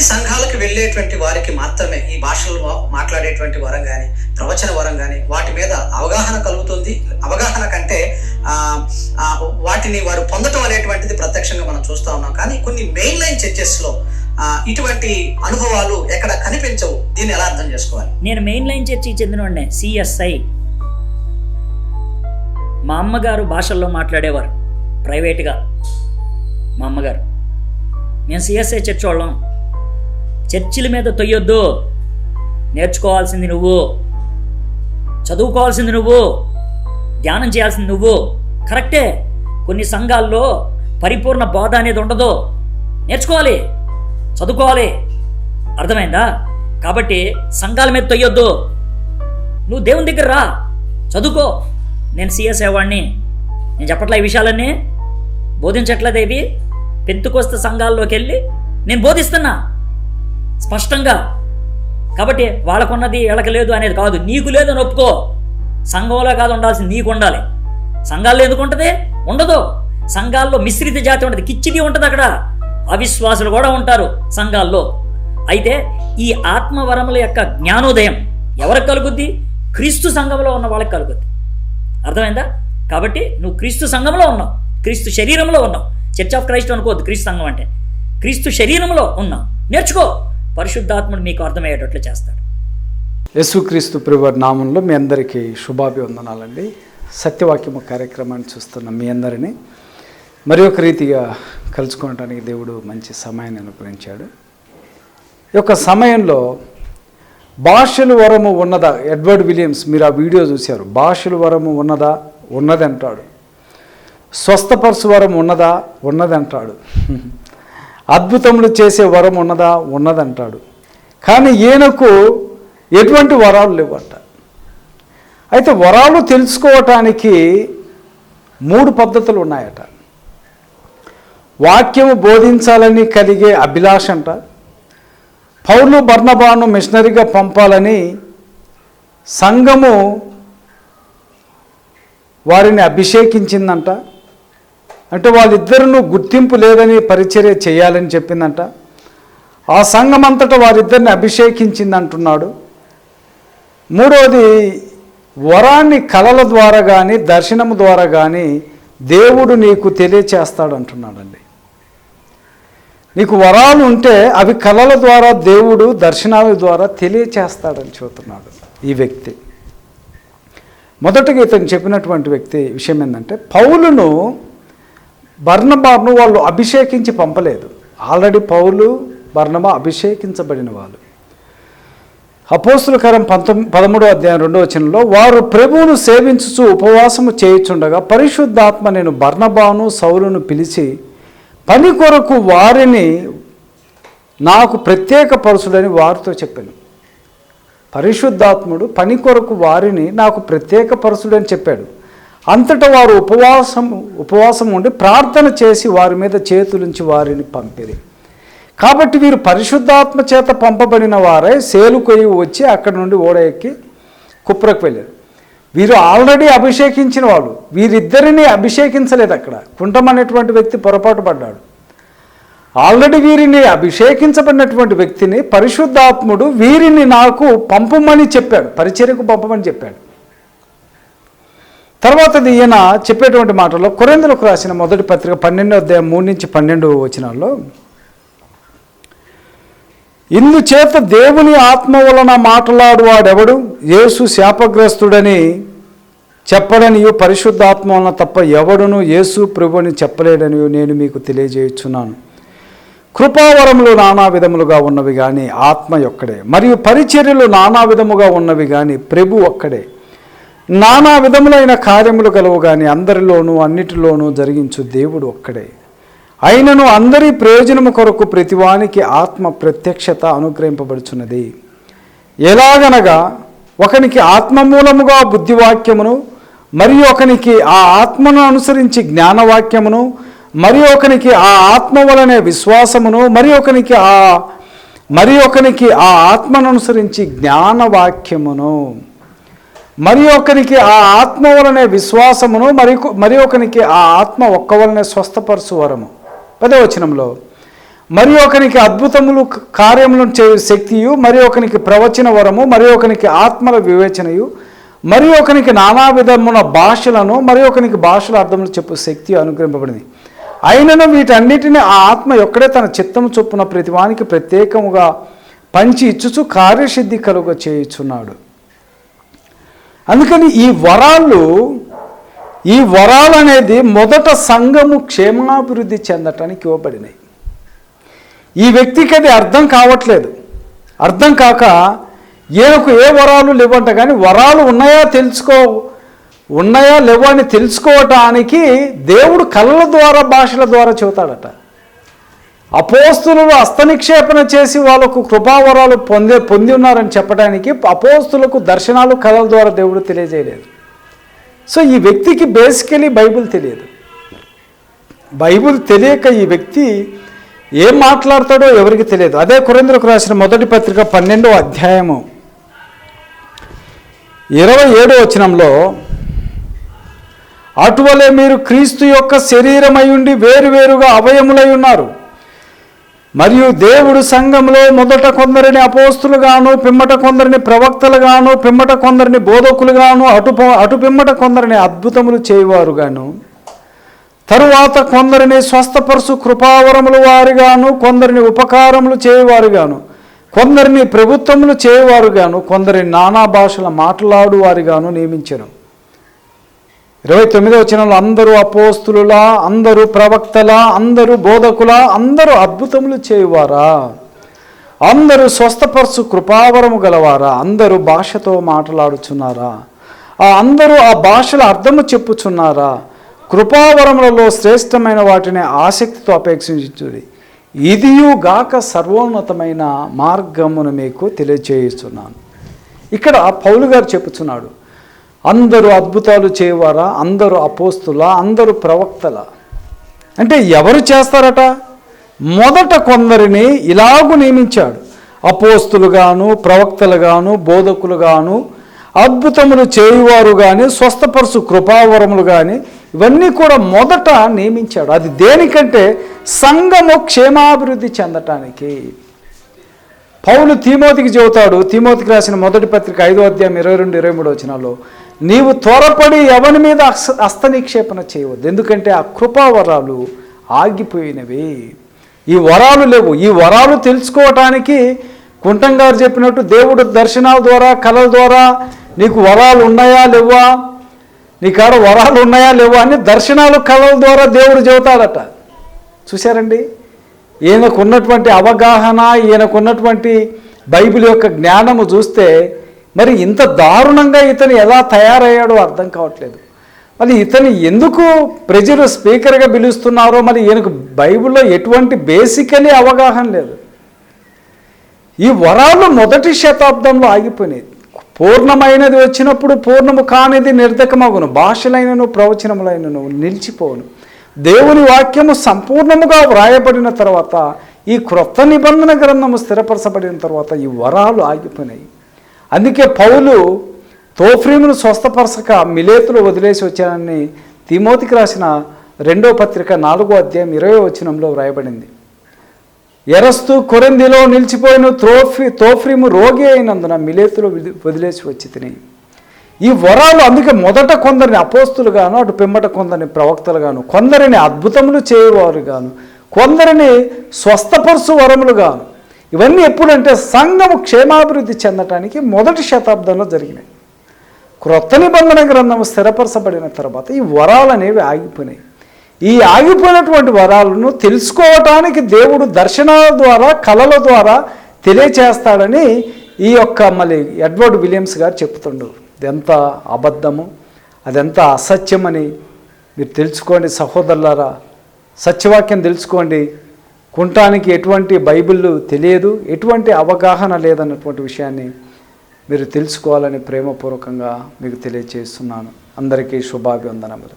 కొన్ని సంఘాలకు వెళ్ళేటువంటి వారికి మాత్రమే ఈ భాషలు మాట్లాడేటువంటి వరం కానీ ప్రవచన వరం కానీ వాటి మీద అవగాహన కలుగుతుంది. అవగాహన కంటే వాటిని వారు పొందటం అనేటువంటిది ప్రత్యక్షంగా మనం చూస్తూ ఉన్నాం. కానీ కొన్ని మెయిన్ లైన్ చర్చెస్లో ఇటువంటి అనుభవాలు ఎక్కడ కనిపించవు. దీన్ని ఎలా అర్థం చేసుకోవాలి? నేను మెయిన్ లైన్ చర్చికి చెందిన సిఎస్ఐ మా అమ్మగారు భాషల్లో మాట్లాడేవారు ప్రైవేట్గా. మా అమ్మగారు. మేము సిఎస్ఐ చర్చ్ వాళ్ళం చర్చిల మీద తొయ్యొద్దు. నేర్చుకోవాల్సింది నువ్వు. చదువుకోవాల్సింది నువ్వు. ధ్యానం చేయాల్సింది నువ్వు. కరెక్టే. కొన్ని సంఘాల్లో పరిపూర్ణ బోధ అనేది ఉండదు. నేర్చుకోవాలి. చదువుకోవాలి. అర్థమైందా? కాబట్టి సంఘాల మీద తొయ్యొద్దు. నువ్వు దేవుని దగ్గర రా. చదువుకో. నేను సిఎస్ వాడిని నేను చెప్పట్లే ఈ విషయాలన్నీ? బోధించట్లేదేవి పెంతుకొస్త సంఘాల్లోకి వెళ్ళి నేను బోధిస్తున్నా. స్పష్టంగా. కాబట్టి వాళ్ళకున్నది వీళ్ళకి లేదు అనేది కాదు. నీకు లేదు అని ఒప్పుకో. సంఘంలో కాదు ఉండాల్సింది నీకు ఉండాలి. సంఘాల్లో ఎందుకు ఉంటుంది? ఉండదు. సంఘాల్లో మిశ్రిత జాతి ఉంటుంది. కిచ్చిడి ఉంటుంది అక్కడ. అవిశ్వాసులు కూడా ఉంటారు సంఘాల్లో. అయితే ఈ ఆత్మవరముల యొక్క జ్ఞానోదయం ఎవరికి కలుగుద్ది? క్రీస్తు సంఘంలో ఉన్న వాళ్ళకి కలుగుద్ది. అర్థమైందా? కాబట్టి నువ్వు క్రీస్తు సంఘంలో ఉన్నావు. క్రీస్తు శరీరంలో ఉన్నావు. చర్చ్ ఆఫ్ క్రైస్ట్ అనుకోవద్దు. క్రీస్తు సంఘం అంటే క్రీస్తు శరీరంలో ఉన్నావు. నేర్చుకో. పరిశుద్ధాత్ముడు మీకు అర్థమయ్యేటట్లు చేస్తాడు. యేసుక్రీస్తు ప్రభువారి నామంలో మీ అందరికీ శుభాభివందనాలండి. సత్యవాక్యము కార్యక్రమాన్ని చూస్తున్న మీ అందరినీ మరి ఒక రీతిగా కలుసుకోవడానికి దేవుడు మంచి సమయాన్ని అనుగ్రహించాడు. ఈ యొక్క సమయంలో భాషలు వరము ఉన్నదా? ఎడ్వర్డ్ విలియమ్స్ మీరు ఆ వీడియో చూశారు. భాషలు వరము ఉన్నదా? ఉన్నది అంటాడు స్వస్థపరచు వరం ఉన్నదా? ఉన్నది అంటాడు అద్భుతములు చేసే వరం ఉన్నదా? ఉన్నదంటాడు. కానీ ఈయనకు ఎటువంటి వరాలు లేవంట. అయితే వరాలు తెలుసుకోవటానికి మూడు పద్ధతులు ఉన్నాయట. వాక్యము బోధించాలని కలిగే అభిలాష అంట. పౌర్లు బర్ణబాను మిషనరీగా పంపాలని సంఘము వారిని అభిషేకించిందంట. అంటే వాళ్ళిద్దరినూ గుర్తింపు లేదని పరిచర్య చేయాలని చెప్పిందంట. ఆ సంఘం అంతటా వారిద్దరిని అభిషేకించింది అంటున్నాడు మూడవది వరాన్ని కళల ద్వారా కానీ దర్శనము ద్వారా కానీ దేవుడు నీకు తెలియచేస్తాడు అంటున్నాడండి నీకు వరాలు ఉంటే అవి కళల ద్వారా దేవుడు దర్శనాల ద్వారా తెలియచేస్తాడని చెబుతున్నాడు ఈ వ్యక్తి. మొదటగా ఇతను చెప్పినటువంటి వ్యక్తి విషయం ఏంటంటే పౌలును బర్ణబాను వాళ్ళు అభిషేకించి పంపలేదు. ఆల్రెడీ పౌలు బర్ణబ అభిషేకించబడిన వాళ్ళు. అపోస్తులకరం పంతొమ్మిది పదమూడో అధ్యాయం రెండో వచనంలో వారు ప్రభువును సేవించుచు ఉపవాసము చేయుచుండగా పరిశుద్ధాత్మ నేను బర్ణబాను సౌలును పిలిచి పని కొరకు వారిని నాకు ప్రత్యేక పరుసుడని వారితో చెప్పాను. పరిశుద్ధాత్ముడు పని కొరకు వారిని నాకు ప్రత్యేక పరుసుడని చెప్పాడు. అంతటా వారు ఉపవాసం ఉపవాసం ఉండి ప్రార్థన చేసి వారి మీద చేతులుంచి వారిని పంపిరి. కాబట్టి వీరు పరిశుద్ధాత్మ చేత పంపబడిన వారై సేలు కొయ్యి వచ్చి అక్కడి నుండి ఓడ ఎక్కి కుప్రకు వెళ్ళారు. వీరు ఆల్రెడీ అభిషేకించిన వాళ్ళు. వీరిద్దరిని అభిషేకించలేదు అక్కడ. కుంటం అనేటువంటి వ్యక్తి పొరపాటు పడ్డాడు. ఆల్రెడీ వీరిని అభిషేకించబడినటువంటి వ్యక్తిని పరిశుద్ధాత్ముడు వీరిని నాకు పంపమని చెప్పాడు. పరిచర్యకు పంపమని చెప్పాడు. తర్వాత ఈయన చెప్పేటువంటి మాటల్లో కొరేందులకు రాసిన మొదటి పత్రిక పన్నెండో అధ్యాయం మూడు నుంచి పన్నెండు వచనాల్లో ఇందుచేత దేవుని ఆత్మ వలన మాట్లాడువాడెవడు? యేసు శాపగ్రస్తుడని చెప్పడని పరిశుద్ధాత్మ వలన తప్ప ఎవడును యేసు ప్రభుని చెప్పలేడని నేను మీకు తెలియజేయుచున్నాను. కృపావరములు నానా విధములుగా ఉన్నవి కానీ ఆత్మ ఒక్కడే. మరియు పరిచర్యలు నానా విధముగా ఉన్నవి కానీ ప్రభు ఒక్కడే. నానా విధములైన కార్యములు కలవు కానీ అందరిలోనూ అన్నిటిలోనూ జరిగించు దేవుడు ఒక్కడే. అయినను అందరి ప్రయోజనము కొరకు ప్రతివానికి ఆత్మ ప్రత్యక్షత అనుగ్రహింపబడుచున్నది. ఎలాగనగా ఒకనికి ఆత్మ మూలముగా బుద్ధివాక్యమును మరి ఒకనికి ఆ ఆత్మను అనుసరించి జ్ఞానవాక్యమును మరి ఒకనికి ఆ ఆత్మ వలనే విశ్వాసమును మరి ఒకనికి ఆ మరి ఒకనికి ఆ ఆత్మను అనుసరించి జ్ఞానవాక్యమును. మరి ఒకరికి ఆ ఆత్మ వలనే విశ్వాసమును మరి మరి ఒకరికి ఆ ఆత్మ ఒక్క వలనే స్వస్థపరచు వరము. పదవచనంలో మరి ఒకనికి అద్భుతములు కార్యములను చే శక్తియు మరి ఒకనికి ప్రవచన వరము మరి ఒకనికి ఆత్మల వివేచనయు మరి ఒకనికి నానా విధమున భాషలను మరి ఒకనికి భాషల అర్థములు చెప్పు శక్తి అనుగ్రహింపబడింది. అయినను వీటన్నిటిని ఆ ఆత్మ ఒక్కడే తన చిత్తము చొప్పున ప్రతివానికి ప్రత్యేకముగా పంచి ఇచ్చుచు కార్యసిద్ధి కలుగ చేయుచున్నాడు అందుకని ఈ వరాలు ఈ వరాలు అనేది మొదట సంఘము క్షేమాభివృద్ధి చెందటానికి ఇవ్వబడినాయి. ఈ వ్యక్తికి అది అర్థం కావట్లేదు. అర్థం కాక ఈయనకు ఏ వరాలు లేవంట కానీ వరాలు ఉన్నాయా తెలుసుకో ఉన్నాయా లేవా అని తెలుసుకోవటానికి దేవుడు కళ్ళ ద్వారా భాషల ద్వారా చెబుతాడట. అపోస్తులు హస్తనిక్షేపణ చేసి వాళ్ళకు కృపావరాలు పొందే పొంది ఉన్నారని చెప్పడానికి అపోస్తులకు దర్శనాలు కళల ద్వారా దేవుడు తెలియజేయలేదు. సో ఈ వ్యక్తికి బేసికలీ బైబిల్ తెలియదు. బైబిల్ తెలియక ఈ వ్యక్తి ఏం మాట్లాడతాడో ఎవరికి తెలియదు. అదే కురేంద్రకు రాసిన మొదటి పత్రిక పన్నెండో అధ్యాయము. ఇరవై ఏడో వచనంలో అటువలే మీరు క్రీస్తు యొక్క శరీరమై ఉండి వేరువేరుగా అవయములై ఉన్నారు. మరియు దేవుడు సంఘంలో మొదట కొందరిని అపోస్తులుగాను పిమ్మట కొందరిని ప్రవక్తలుగాను పిమ్మట కొందరిని బోధకులుగాను అటు అటు పిమ్మట కొందరిని అద్భుతములు చేయువారుగాను. తరువాత కొందరిని స్వస్థపరుసు కృపావరములు వారిగాను కొందరిని ఉపకారములు చేయువారుగాను కొందరిని ప్రభుత్వములు చేయువారుగాను కొందరిని నానా భాషల మాట్లాడువారుగాను నియమించను. ఇరవై తొమ్మిదో వచనంలో అందరూ అపోస్తులులా అందరూ ప్రవక్తలా అందరూ బోధకులా అందరూ అద్భుతములు చేయువారా? అందరూ స్వస్థపరచు కృపావరము గలవారా? అందరూ భాషతో మాట్లాడుచున్నారా? ఆ అందరూ ఆ భాషల అర్థము చెప్పుచున్నారా? కృపావరములలో శ్రేష్టమైన వాటిని ఆసక్తితో అపేక్షించుడి. ఇదియుగాక సర్వోన్నతమైన మార్గమును మీకు తెలియజేస్తున్నాను ఇక్కడ పౌలు గారు చెప్పుచున్నాడు అందరూ అద్భుతాలు చేయవారా? అందరూ అపోస్తుల? అందరూ ప్రవక్తల? అంటే ఎవరు చేస్తారట? మొదట కొందరిని ఇలాగూ నియమించాడు. అపోస్తులుగాను ప్రవక్తలుగాను బోధకులుగాను అద్భుతములు చేయువారు కానీ స్వస్థపరుసు కృపావరములు కానీ ఇవన్నీ కూడా మొదట నియమించాడు. అది దేనికంటే సంఘము క్షేమాభివృద్ధి చెందటానికి. పౌలు తీమోతికి చెబుతాడు. తీమోతికి రాసిన మొదటి పత్రిక ఐదో అధ్యాయం ఇరవై రెండు ఇరవై మూడు వచ్చినాలో నీవు త్వరపడి ఎవరి మీద హస్త హస్తనిక్షేపణ చేయవద్దు. ఎందుకంటే ఆ కృపావరాలు ఆగిపోయినవి. ఈ వరాలు లేవు. ఈ వరాలు తెలుసుకోవటానికి కుంటం గారు చెప్పినట్టు దేవుడు దర్శనాల ద్వారా కళల ద్వారా నీకు వరాలు ఉన్నాయా లేవా? నీ కాడ వరాలు ఉన్నాయా లేవా అని దర్శనాలు కళల ద్వారా దేవుడు చెబుతాడట. చూశారండి? ఈయనకున్నటువంటి అవగాహన ఈయనకున్నటువంటి బైబిల్ యొక్క జ్ఞానము చూస్తే మరి ఇంత దారుణంగా ఇతను ఎలా తయారయ్యాడో అర్థం కావట్లేదు. మరి ఇతను ఎందుకు ప్రజలు స్పీకర్గా పిలుస్తున్నారో మరి ఈయనకు బైబిల్లో ఎటువంటి బేసికలీ అవగాహన లేదు. ఈ వరాలు మొదటి శతాబ్దంలో ఆగిపోయినాయి. పూర్ణమైనది వచ్చినప్పుడు పూర్ణము కానిది నిర్ధకమగును. భాషలైనను ప్రవచనములైనను నిలిచిపోవును. దేవుని వాక్యము సంపూర్ణముగా వ్రాయబడిన తర్వాత ఈ క్రొత్త నిబంధన గ్రంథము స్థిరపరచబడిన తర్వాత ఈ వరాలు ఆగిపోయినాయి. అందుకే పౌలు తోఫ్రీమును స్వస్థపరచక మిలేతులు వదిలేసి వచ్చానని తిమోతికి రాసిన రెండో పత్రిక నాలుగో అధ్యాయం ఇరవై వచనంలో వ్రాయబడింది. ఎరస్తు కొరందిలో నిలిచిపోయిన త్రోఫి తోఫ్రీము రోగి అయినందున మిలేతులు వదిలేసి వచ్చి తిని. ఈ వరాలు అందుకే మొదట కొందరిని అపోస్తులుగాను అటు పిమ్మట కొందరిని ప్రవక్తలుగాను కొందరిని అద్భుతములు చేయవారుగాను కొందరిని స్వస్థపరుసు వరములుగాను ఇవన్నీ ఎప్పుడంటే సంఘము క్షేమాభివృద్ధి చెందటానికి మొదటి శతాబ్దంలో జరిగినాయి. క్రొత్త నిబంధన గ్రంథం స్థిరపరచబడిన తర్వాత ఈ వరాలు అనేవి ఆగిపోయినాయి. ఈ ఆగిపోయినటువంటి వరాలను తెలుసుకోవటానికి దేవుడు దర్శనాల ద్వారా కళల ద్వారా తెలియచేస్తాడని ఈ యొక్క మళ్ళీ ఎడ్వర్డ్ విలియమ్స్ గారు చెప్తుండు. ఎంత అబద్ధము? అదెంత అసత్యమని మీరు తెలుసుకోండి సహోదరులారా. సత్యవాక్యం తెలుసుకోండి. కుంటానికి ఎటువంటి బైబిల్ తెలియదు ఎటువంటి అవగాహన లేదన్నటువంటి విషయాన్ని మీరు తెలుసుకోవాలని ప్రేమపూర్వకంగా మీకు తెలియజేస్తున్నాను అందరికీ శుభాభివందనములు.